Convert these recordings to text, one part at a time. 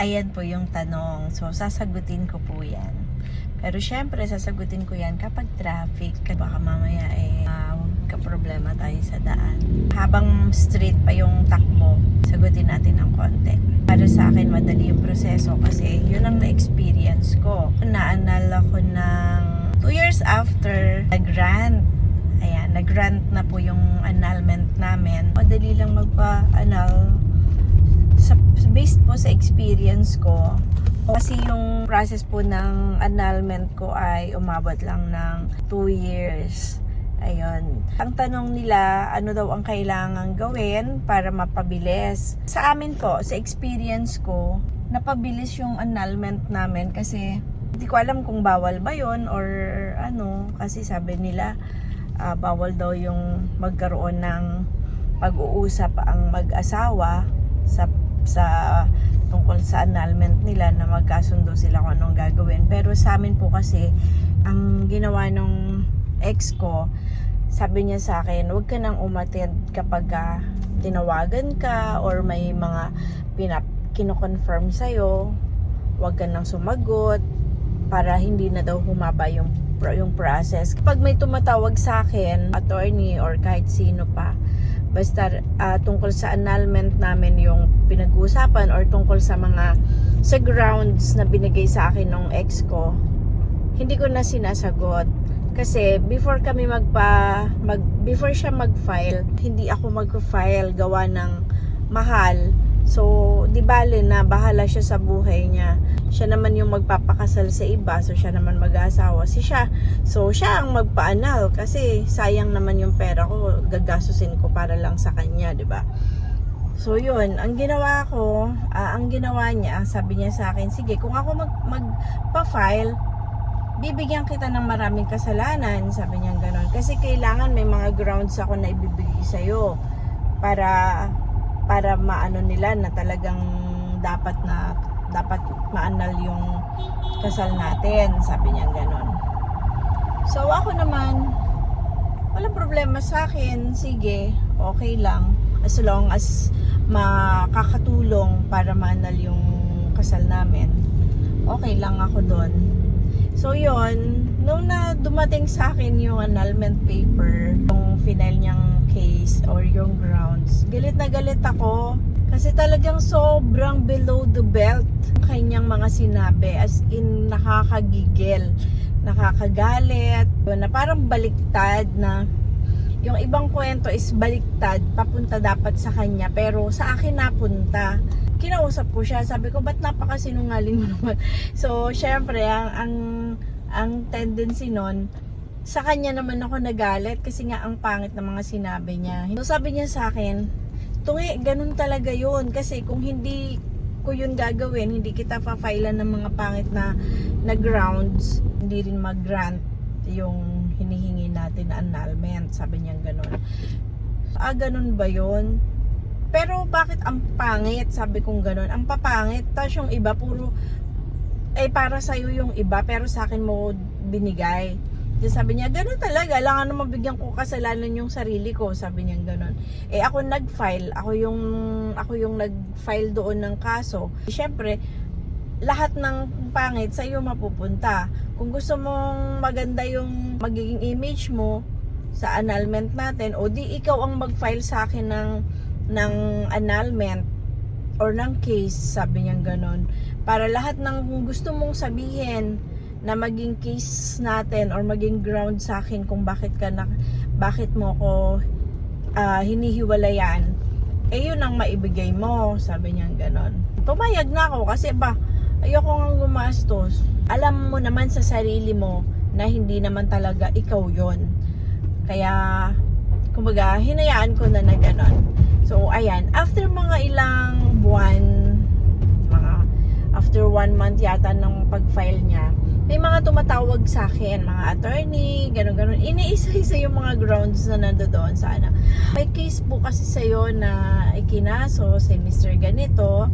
Ayan po yung tanong. So, sasagutin ko po yan. Pero syempre, sasagutin ko yan kapag traffic. Baka mamaya eh, uh, problema tayo sa daan. Habang street pa yung takbo, sagutin natin ng konti. Para sa akin, madali yung proseso kasi yun ang na-experience ko. Naanal ako ng 2 years after nag-grant. Ayan, nag-grant na po yung annulment namin. Madali lang magpa-annul sa, based po sa experience ko, kasi yung process po ng annulment ko ay umabot lang ng 2 years. Ayun. Ang tanong nila, ano daw ang kailangan gawin para mapabilis? Sa amin po, sa experience ko, napabilis yung annulment namin kasi hindi ko alam kung bawal ba yon or ano. Kasi sabi nila, ah, bawal daw yung magkaroon ng pag-uusap ang mag-asawa sa sa tungkol sa annulment nila na magkasundo sila kung anong gagawin. Pero sa amin po kasi, ang ginawa nung ex ko, sabi niya sa akin, huwag ka nang umatid kapag ah, tinawagan ka or may mga pinap kino-confirm sa'yo, huwag ka nang sumagot para hindi na daw humaba yung yung process. Kapag may tumatawag sa akin, attorney or kahit sino pa, basta ah, tungkol sa annulment namin yung pinag-uusapan or tungkol sa mga sa grounds na binigay sa akin ng ex ko, hindi ko na sinasagot. Kasi before kami magpa mag before siya mag-file, hindi ako mag-file gawa ng mahal. So, di bale na bahala siya sa buhay niya. Siya naman yung magpapakasal sa iba, so siya naman mag-aasawa si siya. So, siya ang magpa-anal kasi sayang naman yung pera ko, gagasusin ko para lang sa kanya, di ba? So, yun, ang ginawa ko, ah, ang ginawa niya, sabi niya sa akin, sige, kung ako mag, magpa-file, bibigyan kita ng maraming kasalanan, sabi niya ganon. Kasi kailangan may mga grounds ako na ibibigay sa'yo para para maano nila na talagang dapat na dapat maanal yung kasal natin, sabi niya ganon. So ako naman, walang problema sa akin, sige, okay lang. As long as makakatulong para maanal yung kasal namin, okay lang ako doon. So yon nung na dumating sa akin yung annulment paper, yung final niyang case or yung grounds, galit na galit ako kasi talagang sobrang below the belt ang kanyang mga sinabi as in nakakagigil, nakakagalit, na parang baliktad na yung ibang kwento is baliktad, papunta dapat sa kanya, pero sa akin napunta. Kinausap ko siya, sabi ko, ba't napakasinungaling mo naman? So, syempre, ang, ang, ang tendency nun, sa kanya naman ako nagalit kasi nga ang pangit ng mga sinabi niya. So, sabi niya sa akin, tungi, ganun talaga yun. Kasi kung hindi ko yun gagawin, hindi kita pa-filean ng mga pangit na, na grounds, hindi rin mag-grant yung hinihingi natin na annulment. Sabi niya ganun. Ah, ganun ba yun? Pero bakit ang pangit? Sabi kong ganun. Ang papangit. Tapos yung iba, puro, eh para sa'yo yung iba, pero sa akin mo binigay. Then sabi niya, ganun talaga. Langan na mabigyan ko kasalanan yung sarili ko. Sabi niya ganun. Eh ako nag-file. Ako yung, ako yung nag-file doon ng kaso. Siyempre, lahat ng pangit sa iyo mapupunta. Kung gusto mong maganda yung magiging image mo sa annulment natin, o di ikaw ang mag-file sa akin ng, ng annulment or ng case, sabi niya ganon. Para lahat ng gusto mong sabihin na maging case natin or maging ground sa akin kung bakit ka na, bakit mo ko ah, hinihiwalayan, eh yun ang maibigay mo, sabi niya ganon. Pumayag na ako kasi ba, ayoko nga gumastos. Alam mo naman sa sarili mo na hindi naman talaga ikaw yon. Kaya, kumbaga, hinayaan ko na na ganon. So, ayan. After mga ilang buwan, mga after one month yata ng pag-file niya, may mga tumatawag sa akin, mga attorney, gano'n. Iniisa-isa yung mga grounds na nandoon sana. May case po kasi sa'yo na ikinaso si Mr. Ganito,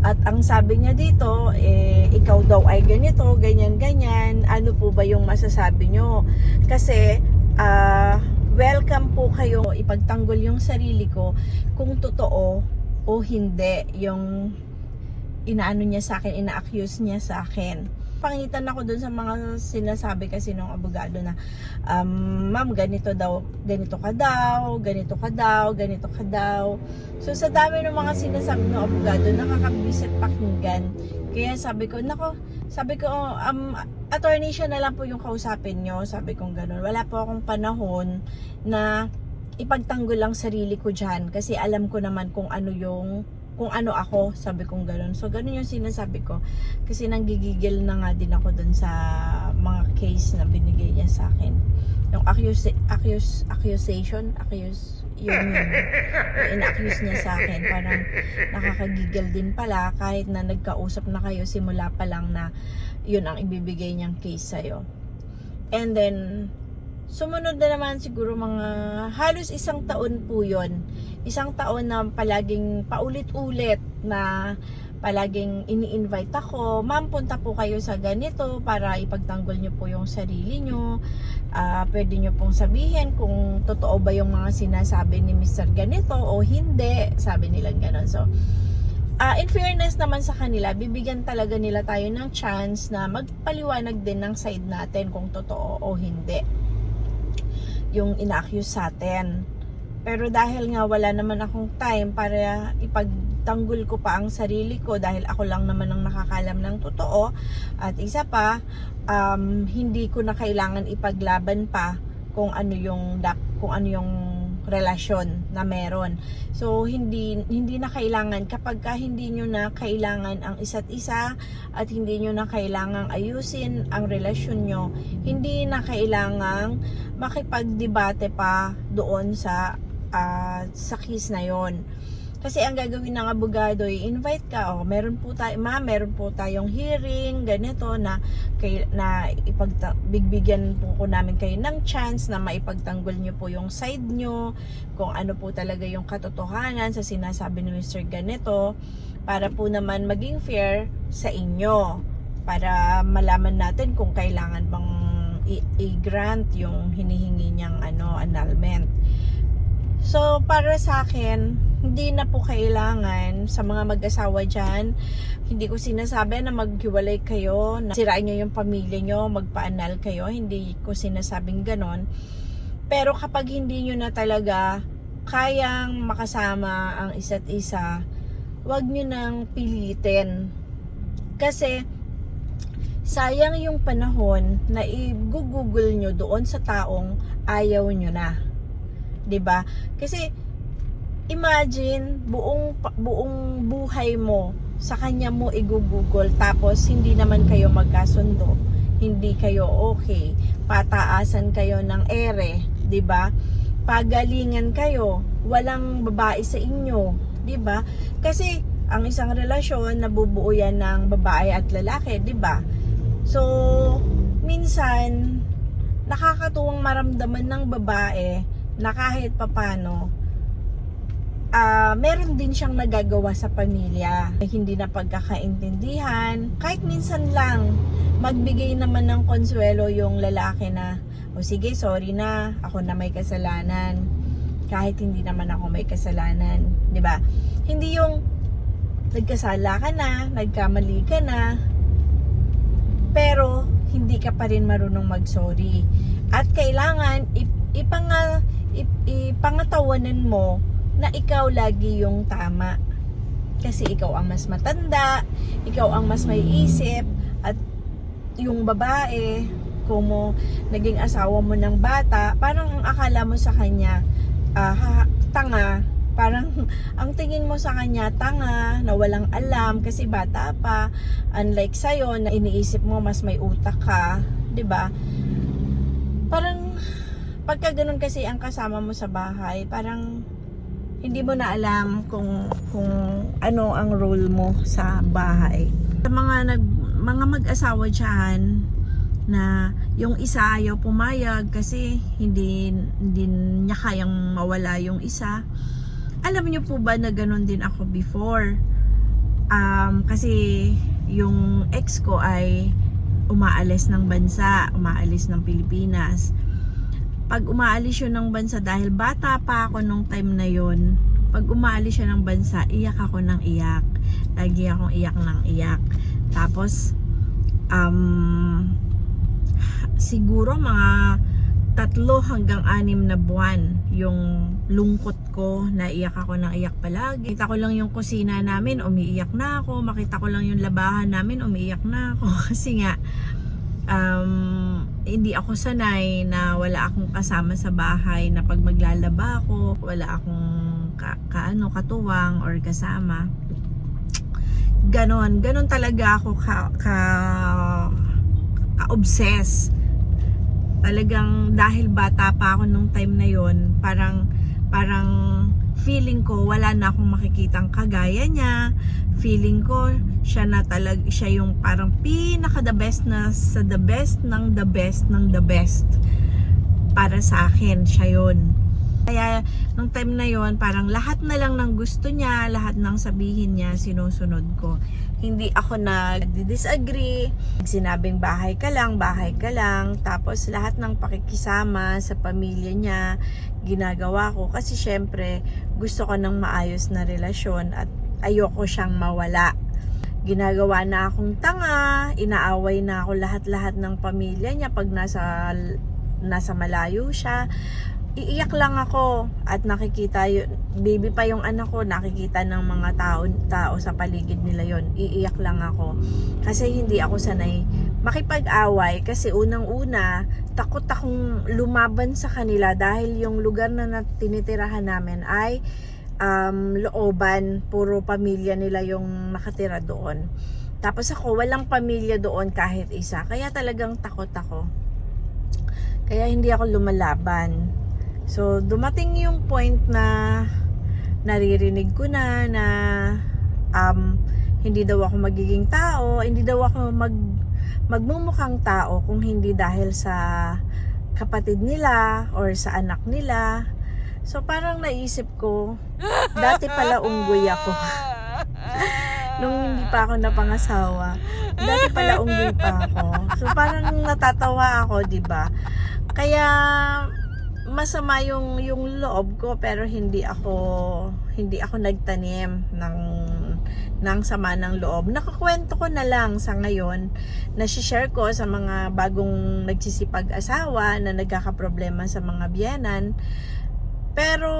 at ang sabi niya dito, eh, ikaw daw ay ganito, ganyan, ganyan. Ano po ba yung masasabi nyo? Kasi, ah, welcome po kayo ipagtanggol yung sarili ko kung totoo o hindi yung inaano niya sa akin, ina-accuse niya sa akin. Pangitan ako dun sa mga sinasabi kasi ng abogado na, um, ma'am, ganito daw, ganito ka daw, ganito ka daw, ganito ka daw. So sa dami ng mga sinasabi ng abogado, nakakabisit pakinggan. Kaya sabi ko, nako, sabi ko, um, attorney siya na lang po yung kausapin nyo. Sabi ko ganun. Wala po akong panahon na ipagtanggol lang sarili ko dyan. Kasi alam ko naman kung ano yung kung ano ako, sabi kong ganun. So, ganun yung sinasabi ko. Kasi nanggigigil na nga din ako dun sa mga case na binigay niya sa akin. Yung accuse, accuse, accusation, accuse, yung, yung ina-accuse niya sa akin. Parang nakakagigil din pala kahit na nagkausap na kayo simula pa lang na yun ang ibibigay niyang case sa'yo. And then, sumunod na naman siguro mga halos isang taon po yon isang taon na palaging paulit-ulit na palaging ini-invite ako, ma'am punta po kayo sa ganito para ipagtanggol nyo po yung sarili nyo. Ah, pwede nyo pong sabihin kung totoo ba yung mga sinasabi ni Mr. Ganito o hindi. Sabi nila ganon. So, ah, in fairness naman sa kanila, bibigyan talaga nila tayo ng chance na magpaliwanag din ng side natin kung totoo o hindi yung ina-accuse sa atin. Pero dahil nga wala naman akong time para ipagtanggol ko pa ang sarili ko dahil ako lang naman ang nakakalam ng totoo at isa pa um, hindi ko na kailangan ipaglaban pa kung ano yung kung ano yung relasyon na meron. So hindi hindi na kailangan kapag ka hindi nyo na kailangan ang isa't isa at hindi nyo na kailangang ayusin ang relasyon nyo, hindi na kailangang makipagdebate pa doon sa uh, sa case na yon. Kasi ang gagawin ng abogado, i-invite ka, oh, meron po tayo, ma, meron po tayong hearing, ganito, na, kay, na ipagta, bigbigyan po ko namin kayo ng chance na maipagtanggol nyo po yung side nyo, kung ano po talaga yung katotohanan sa sinasabi ni Mr. Ganito, para po naman maging fair sa inyo, para malaman natin kung kailangan bang i-grant yung hinihingi niyang ano, annulment. So, para sa akin, hindi na po kailangan sa mga mag-asawa dyan. Hindi ko sinasabi na maghiwalay kayo, na sirain nyo yung pamilya nyo, magpa-anal kayo. Hindi ko sinasabing ganon. Pero kapag hindi nyo na talaga kayang makasama ang isa't isa, wag nyo nang pilitin. Kasi, sayang yung panahon na i-google nyo doon sa taong ayaw nyo na. 'Di ba? Kasi imagine buong buong buhay mo sa kanya mo igugugol tapos hindi naman kayo magkasundo hindi kayo okay. Pataasan kayo ng ere 'di ba pagalingan kayo walang babae sa inyo 'di ba kasi ang isang relasyon nabubuo yan ng babae at lalaki 'di ba so minsan nakakatuwang maramdaman ng babae na kahit papano uh, meron din siyang nagagawa sa pamilya. Hindi na pagkakaintindihan. Kahit minsan lang, magbigay naman ng konsuelo yung lalaki na, o sige, sorry na, ako na may kasalanan. Kahit hindi naman ako may kasalanan. 'di ba Hindi yung nagkasala ka na, nagkamali ka na, pero hindi ka pa rin marunong mag-sorry. At kailangan ipang ipangatawanan mo na ikaw lagi yung tama. Kasi ikaw ang mas matanda, ikaw ang mas may isip, at yung babae, kung mo naging asawa mo ng bata, parang ang akala mo sa kanya, uh, tanga, parang ang tingin mo sa kanya tanga, na walang alam kasi bata pa, unlike sa'yo na iniisip mo mas may utak ka, 'di ba? Parang pagka ganun kasi ang kasama mo sa bahay, parang hindi mo na alam kung kung ano ang role mo sa bahay. Sa mga nag mga mag-asawa diyan na yung isa ayaw pumayag kasi hindi hindi niya kayang mawala yung isa. Alam niyo po ba na ganun din ako before? Um, kasi yung ex ko ay umaalis ng bansa, umaalis ng Pilipinas pag umaalis yun ng bansa dahil bata pa ako nung time na yon pag umaalis siya ng bansa iyak ako ng iyak Lagi akong iyak ng iyak. Tapos, um, siguro mga tatlo hanggang anim na buwan yung lungkot ko, naiyak ako ng iyak palagi. Makita ko lang yung kusina namin, umiiyak na ako. Makita ko lang yung labahan namin, umiiyak na ako. Kasi nga, um, hindi ako sanay na wala akong kasama sa bahay na pag maglalaba ako, wala akong ka, kaano, katuwang or kasama. Ganon, ganon talaga ako ka, ka, ka-obsess talagang dahil bata pa ako nung time na yon parang parang feeling ko wala na akong makikitang kagaya niya. Feeling ko siya na talag siya yung parang pinaka the best na sa the best ng the best ng the best para sa akin siya yon kaya nung time na yon parang lahat na lang ng gusto niya lahat ng sabihin niya sinusunod ko hindi ako nag-disagree. Sinabing bahay ka lang, bahay ka lang. Tapos lahat ng pakikisama sa pamilya niya, ginagawa ko. Kasi syempre, gusto ko ng maayos na relasyon at ayoko siyang mawala. Ginagawa na akong tanga, inaaway na ako lahat-lahat ng pamilya niya pag nasa, nasa malayo siya iiyak lang ako at nakikita yun, baby pa yung anak ko, nakikita ng mga tao, tao sa paligid nila yon iiyak lang ako. Kasi hindi ako sanay makipag-away kasi unang-una, takot akong lumaban sa kanila dahil yung lugar na tinitirahan namin ay um, looban, puro pamilya nila yung nakatira doon. Tapos ako, walang pamilya doon kahit isa. Kaya talagang takot ako. Kaya hindi ako lumalaban. So, dumating yung point na naririnig ko na na um, hindi daw ako magiging tao, hindi daw ako mag magmumukhang tao kung hindi dahil sa kapatid nila or sa anak nila. So parang naisip ko, dati pala unggoy ako. Nung hindi pa ako napangasawa. Dati pala unggoy pa ako. So parang natatawa ako, 'di ba? Kaya masama yung yung loob ko pero hindi ako hindi ako nagtanim ng ng sama ng loob. Nakakwento ko na lang sa ngayon na share ko sa mga bagong nagsisipag-asawa na nagkakaproblema sa mga biyanan. Pero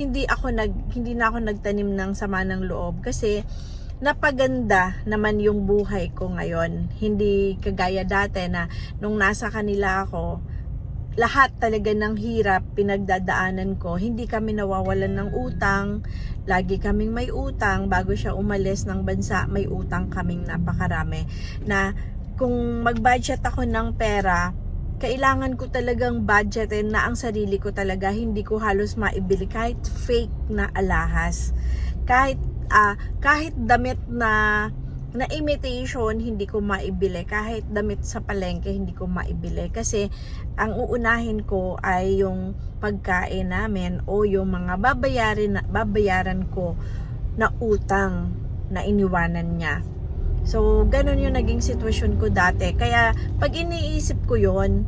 hindi ako nag hindi na ako nagtanim ng sama ng loob kasi napaganda naman yung buhay ko ngayon. Hindi kagaya dati na nung nasa kanila ako, lahat talaga ng hirap pinagdadaanan ko. Hindi kami nawawalan ng utang. Lagi kaming may utang. Bago siya umalis ng bansa, may utang kaming napakarami. Na kung mag-budget ako ng pera, kailangan ko talagang budgetin na ang sarili ko talaga. Hindi ko halos maibili kahit fake na alahas. Kahit, ah kahit damit na na imitation hindi ko maibili. Kahit damit sa palengke hindi ko maibili. Kasi ang uunahin ko ay yung pagkain namin o yung mga babayarin na, babayaran ko na utang na iniwanan niya. So ganun yung naging sitwasyon ko dati. Kaya pag iniisip ko yon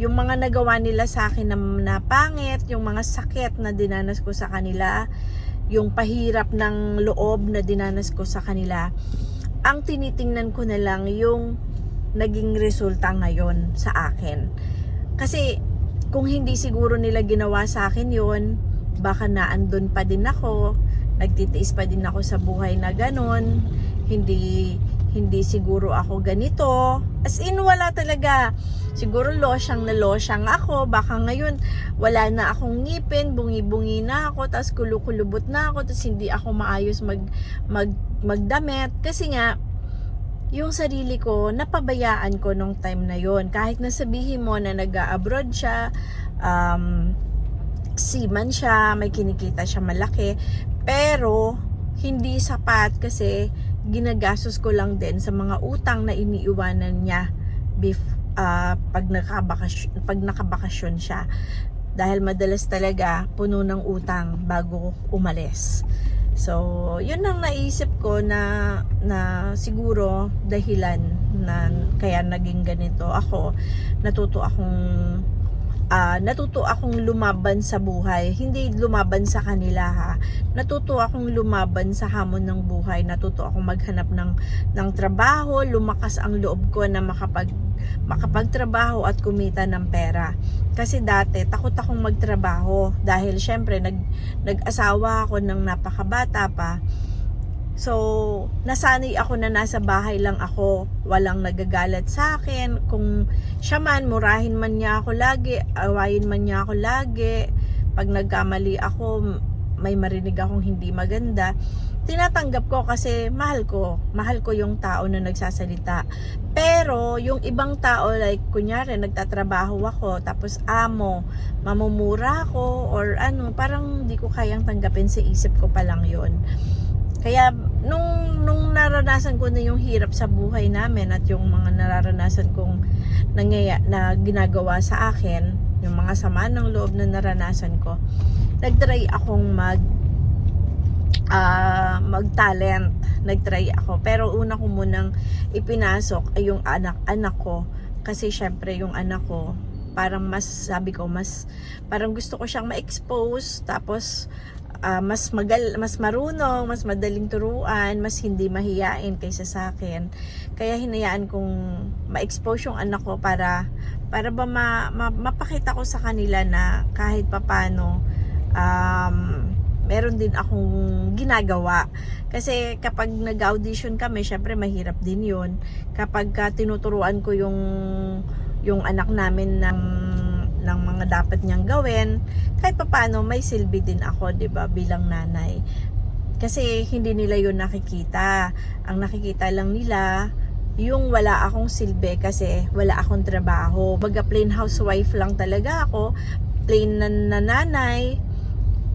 yung mga nagawa nila sa akin na, na pangit yung mga sakit na dinanas ko sa kanila yung pahirap ng loob na dinanas ko sa kanila ang tinitingnan ko na lang yung naging resulta ngayon sa akin. Kasi kung hindi siguro nila ginawa sa akin yon baka naandun pa din ako, nagtitiis pa din ako sa buhay na ganon, hindi hindi siguro ako ganito. As in, wala talaga. Siguro losyang na losyang ako. Baka ngayon, wala na akong ngipin, bungi-bungi na ako, tapos kulukulubot na ako, tapos hindi ako maayos mag, mag, magdamit. Kasi nga, yung sarili ko, napabayaan ko nung time na yon Kahit nasabihin mo na nag-abroad siya, um, seaman siya, may kinikita siya malaki, pero hindi sapat kasi ginagastos ko lang din sa mga utang na iniiwanan niya bef, uh, pag, nakabakasyon, pag nakabakasyon siya. Dahil madalas talaga puno ng utang bago umalis. So, yun ang naisip ko na, na siguro dahilan na kaya naging ganito ako. Natuto akong ah, natuto akong lumaban sa buhay. Hindi lumaban sa kanila ha. Natuto akong lumaban sa hamon ng buhay. Natuto akong maghanap ng, ng trabaho. Lumakas ang loob ko na makapag, makapagtrabaho at kumita ng pera. Kasi dati, takot akong magtrabaho. Dahil syempre, nag, nag-asawa ako ng napakabata pa. So, nasanay ako na nasa bahay lang ako. Walang nagagalat sa akin. Kung siya man, murahin man niya ako lagi, awayin man niya ako lagi. Pag nagkamali ako, may marinig akong hindi maganda. Tinatanggap ko kasi mahal ko. Mahal ko yung tao na nagsasalita. Pero, yung ibang tao, like, kunyari, nagtatrabaho ako, tapos amo, mamumura ako, or ano, parang di ko kayang tanggapin sa isip ko pa lang yon kaya nung nung naranasan ko na yung hirap sa buhay namin at yung mga nararanasan kong nangyaya, na ginagawa sa akin, yung mga sama ng loob na naranasan ko, nagtry akong mag ah mag-talent. Nagtry ako. Pero una ko munang ipinasok ay yung anak-anak ko. Kasi syempre yung anak ko, parang mas, sabi ko, mas, parang gusto ko siyang ma-expose. Tapos, ah, mas magal mas marunong, mas madaling turuan, mas hindi mahiyain kaysa sa akin. Kaya hinayaan kong ma-expose yung anak ko para para ba ma, ma- mapakita ko sa kanila na kahit papano um, meron din akong ginagawa. Kasi kapag nag-audition kami, syempre mahirap din 'yun. Kapag ka tinuturuan ko yung yung anak namin ng ng mga dapat niyang gawin, kahit papaano may silbi din ako, 'di ba, bilang nanay. Kasi hindi nila 'yun nakikita. Ang nakikita lang nila yung wala akong silbi kasi wala akong trabaho. Baga plain housewife lang talaga ako, plain na nanay.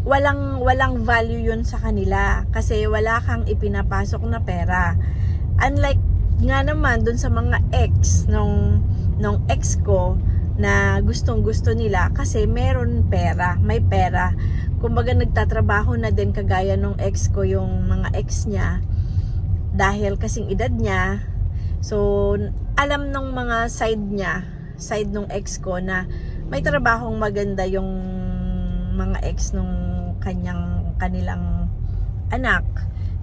Walang walang value 'yun sa kanila kasi wala kang ipinapasok na pera. Unlike nga naman dun sa mga ex nung nung ex ko na gustong gusto nila kasi meron pera, may pera. Kumbaga nagtatrabaho na din kagaya nung ex ko yung mga ex niya dahil kasing edad niya. So, alam nung mga side niya, side nung ex ko na may trabahong maganda yung mga ex nung kanyang kanilang anak.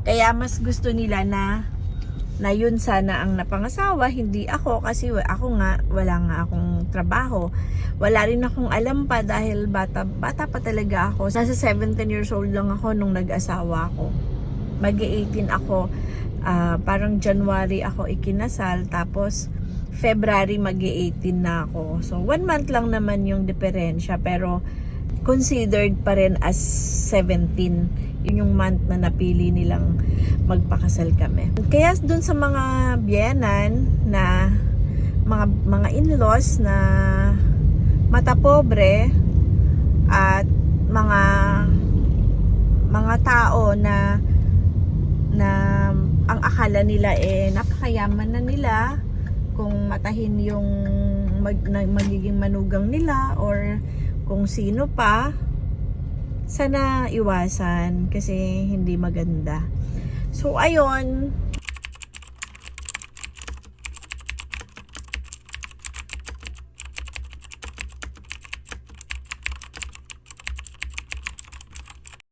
Kaya mas gusto nila na na yun sana ang napangasawa, hindi ako kasi ako nga wala nga akong trabaho. Wala rin akong alam pa dahil bata bata pa talaga ako. Nasa 17 years old lang ako nung nag-asawa ako. Mag-18 ako ah, parang January ako ikinasal tapos February mag-18 na ako. So one month lang naman yung diferensya pero considered pa rin as 17 yun yung month na napili nilang magpakasal kami. Kaya dun sa mga biyenan na mga mga in-laws na mata pobre at mga mga tao na na ang akala nila eh napakayaman na nila kung matahin yung mag, na, magiging manugang nila or kung sino pa sana iwasan kasi hindi maganda. So ayun